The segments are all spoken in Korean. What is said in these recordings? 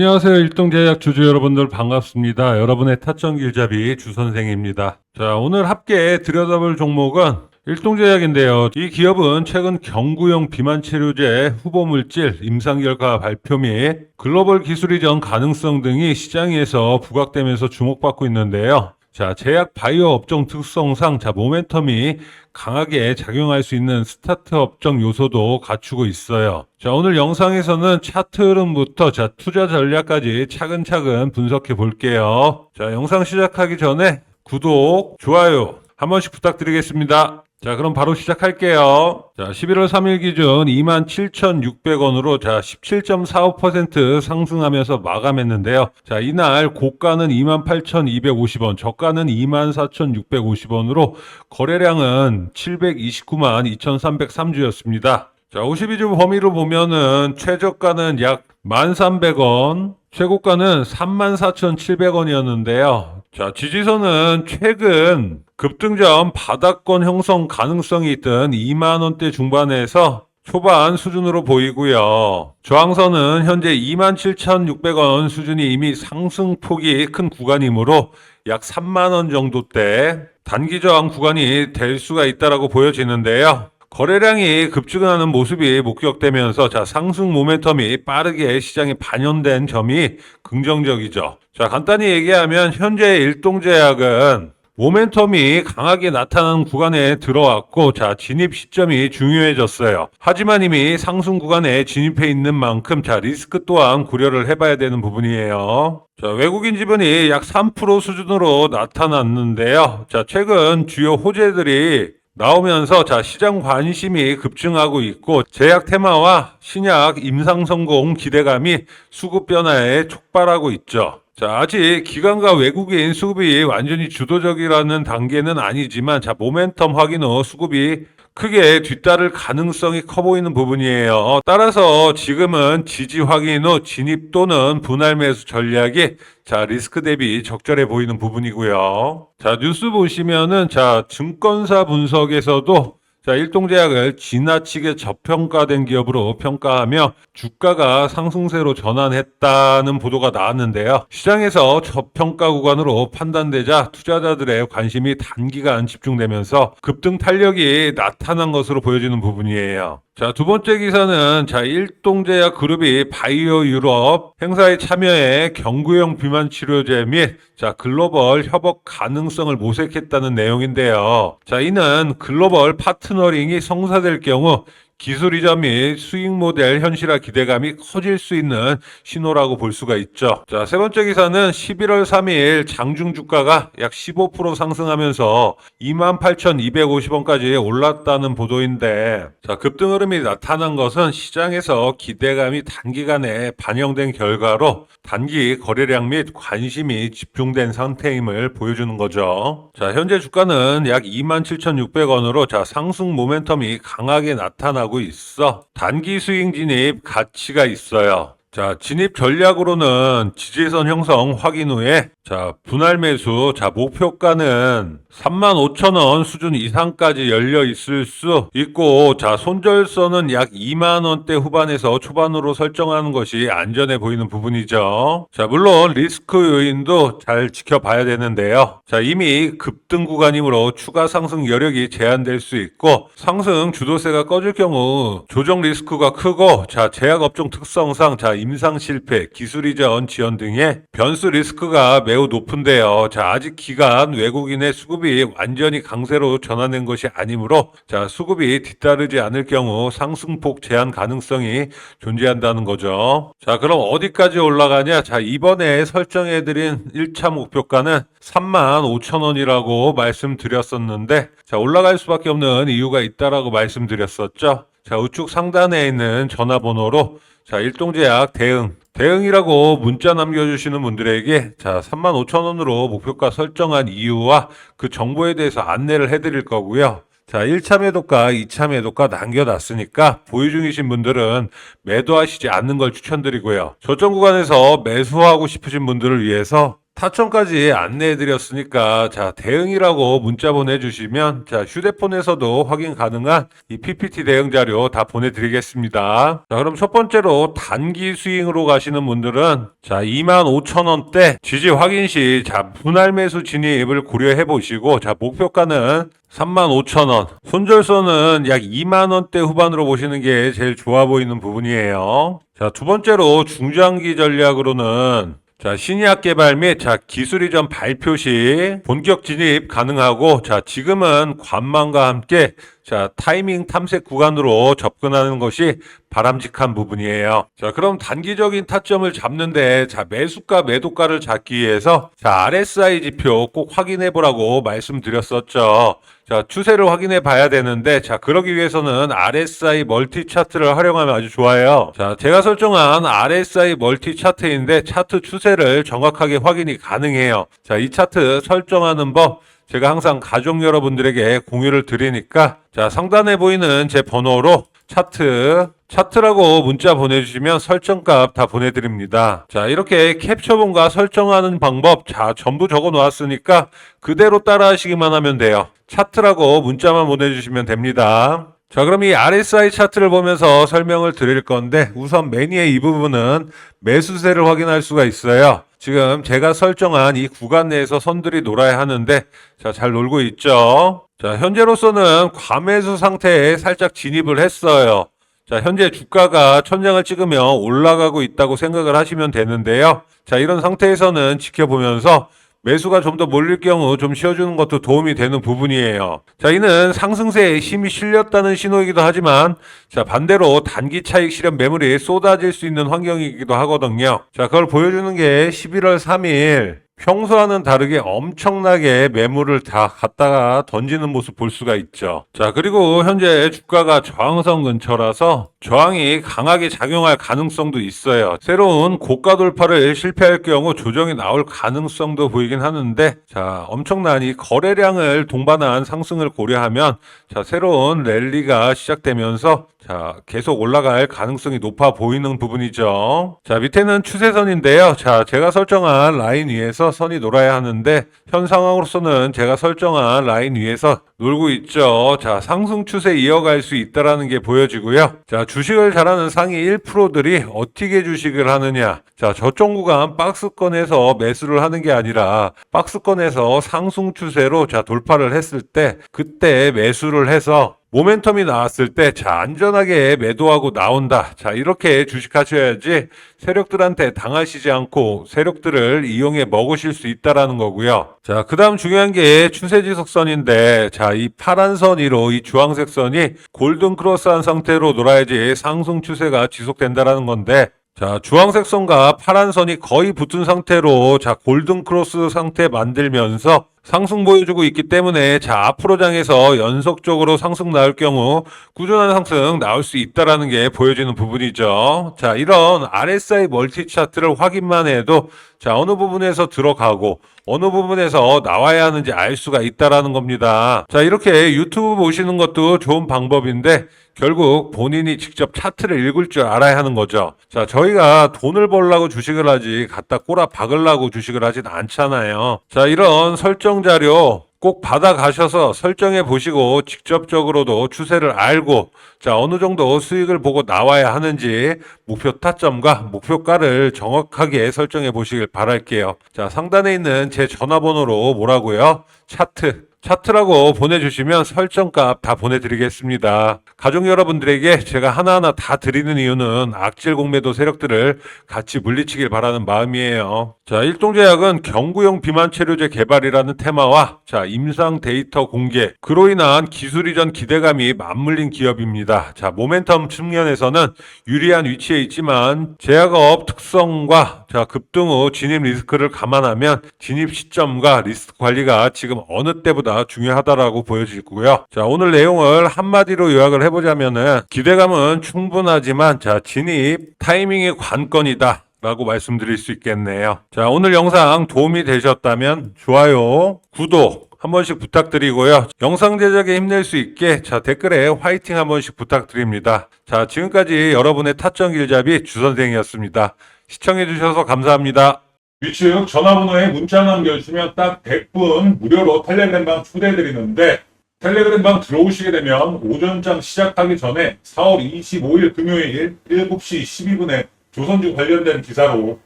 안녕하세요. 일동제약 주주 여러분들 반갑습니다. 여러분의 타점 길잡이 주선생입니다. 자, 오늘 함께 들여다볼 종목은 일동제약인데요. 이 기업은 최근 경구용 비만 치료제 후보 물질 임상 결과 발표 및 글로벌 기술 이전 가능성 등이 시장에서 부각되면서 주목받고 있는데요. 자, 제약 바이오 업종 특성상 자, 모멘텀이 강하게 작용할 수 있는 스타트 업종 요소도 갖추고 있어요. 자, 오늘 영상에서는 차트 흐름부터 자, 투자 전략까지 차근차근 분석해 볼게요. 자, 영상 시작하기 전에 구독, 좋아요 한 번씩 부탁드리겠습니다. 자, 그럼 바로 시작할게요. 자, 11월 3일 기준 27,600원으로 자, 17.45% 상승하면서 마감했는데요. 자, 이날 고가는 28,250원, 저가는 24,650원으로 거래량은 729만 2,303주였습니다. 자, 52주 범위로 보면은 최저가는 약 1,300원, 최고가는 34,700원이었는데요. 자, 지지선은 최근 급등전 바닥권 형성 가능성이 있던 2만원대 중반에서 초반 수준으로 보이고요. 저항선은 현재 27,600원 수준이 이미 상승폭이 큰 구간이므로 약 3만원 정도대 단기 저항 구간이 될 수가 있다라고 보여지는데요. 거래량이 급증하는 모습이 목격되면서 자 상승 모멘텀이 빠르게 시장에 반영된 점이 긍정적이죠. 자 간단히 얘기하면 현재 일동제약은 모멘텀이 강하게 나타나는 구간에 들어왔고 자 진입 시점이 중요해졌어요. 하지만 이미 상승 구간에 진입해 있는 만큼 자 리스크 또한 고려를 해봐야 되는 부분이에요. 자 외국인 지분이 약 3% 수준으로 나타났는데요. 자 최근 주요 호재들이 나오면서 자 시장 관심이 급증하고 있고 제약 테마와 신약 임상 성공 기대감이 수급 변화에 촉발하고 있죠. 자, 아직 기관과 외국인 수급이 완전히 주도적이라는 단계는 아니지만 자, 모멘텀 확인 후 수급이 크게 뒤따를 가능성이 커 보이는 부분이에요. 따라서 지금은 지지 확인 후 진입 또는 분할 매수 전략이 자, 리스크 대비 적절해 보이는 부분이고요. 자, 뉴스 보시면은 자, 증권사 분석에서도 자, 일동제약을 지나치게 저평가된 기업으로 평가하며 주가가 상승세로 전환했다는 보도가 나왔는데요. 시장에서 저평가 구간으로 판단되자 투자자들의 관심이 단기간 집중되면서 급등 탄력이 나타난 것으로 보여지는 부분이에요. 자, 두 번째 기사는 자, 일동제약 그룹이 바이오 유럽 행사에 참여해 경구용 비만 치료제 및 자, 글로벌 협업 가능성을 모색했다는 내용인데요. 자, 이는 글로벌 파트 너링이 성사될 경우 기술 이전 및 수익 모델 현실화 기대감이 커질 수 있는 신호라고 볼 수가 있죠. 자, 세 번째 기사는 11월 3일 장중 주가가 약 15% 상승하면서 28,250원까지 올랐다는 보도인데, 자, 급등 흐름이 나타난 것은 시장에서 기대감이 단기간에 반영된 결과로 단기 거래량 및 관심이 집중된 상태임을 보여주는 거죠. 자, 현재 주가는 약 27,600원으로 자, 상승 모멘텀이 강하게 나타나고 있어 단기 수익 진입 가치가 있어요. 자, 진입 전략으로는 지지선 형성 확인 후에 자, 분할 매수. 자, 목표가는 35,000원 수준 이상까지 열려 있을 수 있고, 자, 손절선은 약 2만 원대 후반에서 초반으로 설정하는 것이 안전해 보이는 부분이죠. 자, 물론 리스크 요인도 잘 지켜봐야 되는데요. 자, 이미 급등 구간이므로 추가 상승 여력이 제한될 수 있고, 상승 주도세가 꺼질 경우 조정 리스크가 크고, 자, 제약 업종 특성상, 자, 임상 실패, 기술 이전 지연 등의 변수 리스크가 매우 높은데요. 자, 아직 기간 외국인의 수급이 완전히 강세로 전환된 것이 아니므로 자, 수급이 뒤따르지 않을 경우 상승폭 제한 가능성이 존재한다는 거죠. 자, 그럼 어디까지 올라가냐? 자, 이번에 설정해 드린 1차 목표가는 3만 5천 원이라고 말씀드렸었는데 자, 올라갈 수밖에 없는 이유가 있다라고 말씀드렸었죠. 자, 우측 상단에 있는 전화번호로 자, 일동제약 대응 대응이라고 문자 남겨주시는 분들에게 자 35,000원으로 목표가 설정한 이유와 그 정보에 대해서 안내를 해드릴 거고요. 자 1차 매도가, 2차 매도가 남겨놨으니까 보유 중이신 분들은 매도하시지 않는 걸 추천드리고요. 저점 구간에서 매수하고 싶으신 분들을 위해서 타점까지 안내해드렸으니까 자 대응이라고 문자 보내주시면 자 휴대폰에서도 확인 가능한 이 PPT 대응 자료 다 보내드리겠습니다. 자 그럼 첫 번째로 단기 스윙으로 가시는 분들은 자 25,000원대 지지 확인 시 자 분할 매수 진입을 고려해 보시고 자 목표가는 35,000원. 손절선은 약 2만원대 후반으로 보시는 게 제일 좋아 보이는 부분이에요. 자, 두 번째로 중장기 전략으로는 자, 신약 개발 및 자, 기술 이전 발표 시 본격 진입 가능하고 자, 지금은 관망과 함께 자, 타이밍 탐색 구간으로 접근하는 것이 바람직한 부분이에요. 자, 그럼 단기적인 타점을 잡는데 자, 매수가 매도가를 잡기 위해서 자, RSI 지표 꼭 확인해 보라고 말씀드렸었죠. 자, 추세를 확인해 봐야 되는데, 자, 그러기 위해서는 RSI 멀티 차트를 활용하면 아주 좋아요. 자, 제가 설정한 RSI 멀티 차트인데, 차트 추세를 정확하게 확인이 가능해요. 자, 이 차트 설정하는 법, 제가 항상 가족 여러분들에게 공유를 드리니까, 자, 상단에 보이는 제 번호로 차트, 차트라고 문자 보내주시면 설정값 다 보내드립니다. 자, 이렇게 캡처본과 설정하는 방법, 자, 전부 적어 놓았으니까 그대로 따라 하시기만 하면 돼요. 차트라고 문자만 보내주시면 됩니다. 자, 그럼 이 RSI 차트를 보면서 설명을 드릴 건데, 우선 매니의 이 부분은 매수세를 확인할 수가 있어요. 지금 제가 설정한 이 구간 내에서 선들이 놀아야 하는데, 자, 잘 놀고 있죠? 자, 현재로서는 과매수 상태에 살짝 진입을 했어요. 자, 현재 주가가 천장을 찍으며 올라가고 있다고 생각을 하시면 되는데요. 자, 이런 상태에서는 지켜보면서 매수가 좀 더 몰릴 경우 좀 쉬어주는 것도 도움이 되는 부분이에요. 자, 이는 상승세에 힘이 실렸다는 신호이기도 하지만, 자, 반대로 단기 차익 실현 매물이 쏟아질 수 있는 환경이기도 하거든요. 자, 그걸 보여주는 게 11월 3일 평소와는 다르게 엄청나게 매물을 다 갖다가 던지는 모습 볼 수가 있죠. 자, 그리고 현재 주가가 저항선 근처라서 저항이 강하게 작용할 가능성도 있어요. 새로운 고가 돌파를 실패할 경우 조정이 나올 가능성도 보이긴 하는데, 자, 엄청난 이 거래량을 동반한 상승을 고려하면, 자, 새로운 랠리가 시작되면서, 자, 계속 올라갈 가능성이 높아 보이는 부분이죠. 자, 밑에는 추세선인데요. 자, 제가 설정한 라인 위에서 선이 놀아야 하는데, 현 상황으로서는 제가 설정한 라인 위에서 놀고 있죠. 자, 상승 추세 이어갈 수 있다라는 게 보여지고요. 자, 주식을 잘하는 상위 1%들이 어떻게 주식을 하느냐. 자, 저점 구간 박스권에서 매수를 하는 게 아니라 박스권에서 상승 추세로 자, 돌파를 했을 때 그때 매수를 해서 모멘텀이 나왔을 때, 자, 안전하게 매도하고 나온다. 자, 이렇게 주식하셔야지 세력들한테 당하시지 않고 세력들을 이용해 먹으실 수 있다라는 거고요. 자, 그 다음 중요한 게 추세지속선인데, 자, 이 파란 선 위로 이 주황색 선이 골든 크로스한 상태로 놀아야지 상승 추세가 지속된다라는 건데, 자, 주황색 선과 파란 선이 거의 붙은 상태로 자, 골든 크로스 상태 만들면서 상승 보여주고 있기 때문에 자, 앞으로 장에서 연속적으로 상승 나올 경우 꾸준한 상승 나올 수 있다라는 게 보여지는 부분이죠. 자, 이런 RSI 멀티 차트를 확인만 해도 자, 어느 부분에서 들어가고 어느 부분에서 나와야 하는지 알 수가 있다라는 겁니다. 자, 이렇게 유튜브 보시는 것도 좋은 방법인데 결국 본인이 직접 차트를 읽을 줄 알아야 하는 거죠. 자, 저희가 돈을 벌라고 주식을 하지 갖다 꼬라 박으려고 주식을 하진 않잖아요. 자, 이런 설정 자료 꼭 받아가셔서 설정해 보시고 직접적으로도 추세를 알고 자 어느 정도 수익을 보고 나와야 하는지 목표 타점과 목표가를 정확하게 설정해 보시길 바랄게요. 자 상단에 있는 제 전화번호로 뭐라고요? 차트 차트라고 보내주시면 설정값 다 보내드리겠습니다. 가족 여러분들에게 제가 하나하나 다 드리는 이유는 악질 공매도 세력들을 같이 물리치길 바라는 마음이에요. 자, 일동제약은 경구용 비만 치료제 개발이라는 테마와 자, 임상 데이터 공개, 그로 인한 기술 이전 기대감이 맞물린 기업입니다. 자, 모멘텀 측면에서는 유리한 위치에 있지만 제약업 특성과 자, 급등 후 진입 리스크를 감안하면 진입 시점과 리스크 관리가 지금 어느 때보다 중요하다라고 보여지고요. 자, 오늘 내용을 한마디로 요약을 해보자면은 기대감은 충분하지만 자, 진입 타이밍이 관건이다. 라고 말씀드릴 수 있겠네요. 자, 오늘 영상 도움이 되셨다면 좋아요, 구독, 한 번씩 부탁드리고요. 영상 제작에 힘낼 수 있게 자 댓글에 화이팅 한 번씩 부탁드립니다. 자 지금까지 여러분의 타점 길잡이 주선생이었습니다. 시청해 주셔서 감사합니다. 위측 전화번호에 문자 남겨주시면 딱 100분 무료로 텔레그램방 초대해드리는데 텔레그램방 들어오시게 되면 오전장 시작하기 전에 4월 25일 금요일 7시 12분에 조선주 관련된 기사로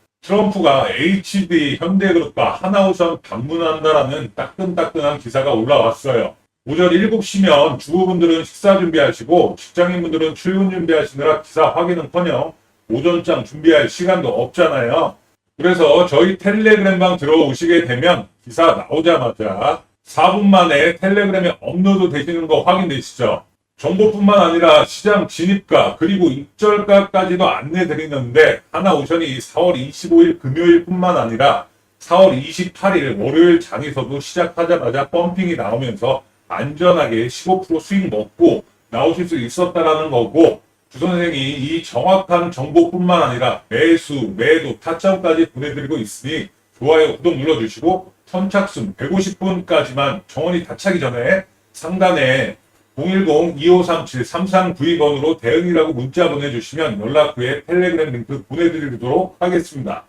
트럼프가 HD 현대그룹과 하나우선 방문한다라는 따끈따끈한 기사가 올라왔어요. 오전 7시면 주부분들은 식사 준비하시고 직장인분들은 출근 준비하시느라 기사 확인은커녕 오전장 준비할 시간도 없잖아요. 그래서 저희 텔레그램방 들어오시게 되면 기사 나오자마자 4분 만에 텔레그램에 업로드 되시는 거 확인되시죠? 정보뿐만 아니라 시장 진입가 그리고 입절가까지도 안내 드리는데 하나오션이 4월 25일 금요일뿐만 아니라 4월 28일 월요일 장에서도 시작하자마자 펌핑이 나오면서 안전하게 15% 수익 먹고 나오실 수 있었다라는 거고 주 선생이 이 정확한 정보뿐만 아니라 매수, 매도, 타점까지 보내드리고 있으니 좋아요, 구독 눌러주시고 선착순 150분까지만 정원이 다 차기 전에 상단에 010-2537-3392번으로 대응이라고 문자 보내주시면 연락 후에 텔레그램 링크 보내드리도록 하겠습니다.